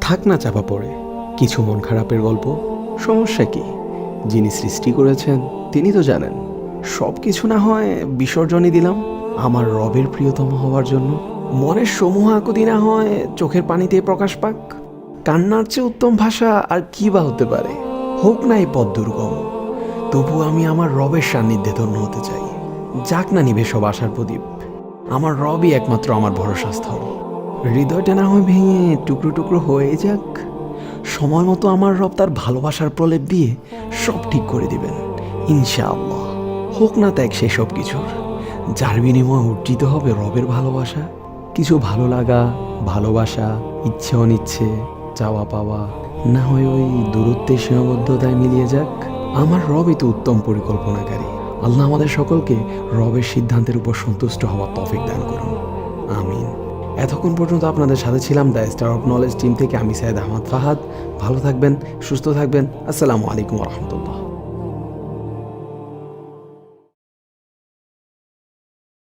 থাক না চাপা পড়ে। কিছু মন খারাপের গল্প। সমস্যা কি? যিনি সৃষ্টি করেছেন, তিনি তো জানেন। সব কিছু না হয় বিসর্জনই দিলাম আমার রবের প্রিয়তম হওয়ার জন্য। মনের সমূহ আকুতি না হয় চোখের পানিতে প্রকাশ পাক। কান্নার চেয়ে উত্তম ভাষা আর কি বা হতে পারে? হোক না এই পথ দুর্গম। তবু আমি আমার রবের সান্নিধ্যে ধন্য হতে চাই। যাক না নিবে সব আশার প্রদীপ। আমার রবই একমাত্র আমার ভরসা স্থল। হৃদয়টা না হয় ভেঙে টুকরো টুকরো হয়ে যাক। সময় মতো আমার রব তার ভালোবাসার প্রলেপ দিয়ে সব ঠিক করে দিবেন, ইনশাআল্লাহ। হোক না ত্যাগ সেসব কিছুর, যার বিনিময়ে অর্জিত হবে রবের ভালোবাসা। কিছু ভালো লাগা, ভালোবাসা, ইচ্ছে অনিচ্ছে, চাওয়া পাওয়া, না হয় ওই দূরত্বের সীমাবদ্ধতায় মিলিয়ে যাক। আমার রবই তো উত্তম পরিকল্পনাকারী। আল্লাহ আমাদের সকলকে রবের সিদ্ধান্তের উপর সন্তুষ্ট হওয়ার তফিক দান করুন। এতক্ষণ পর্যন্ত আপনাদের সাথে ছিলাম the star of knowledge team থেকে আমি সাইদ আহমদ ফাহাদ। ভালো থাকবেন, সুস্থ থাকবেন। আসসালামু আলাইকুম রহমতুল্লাহ।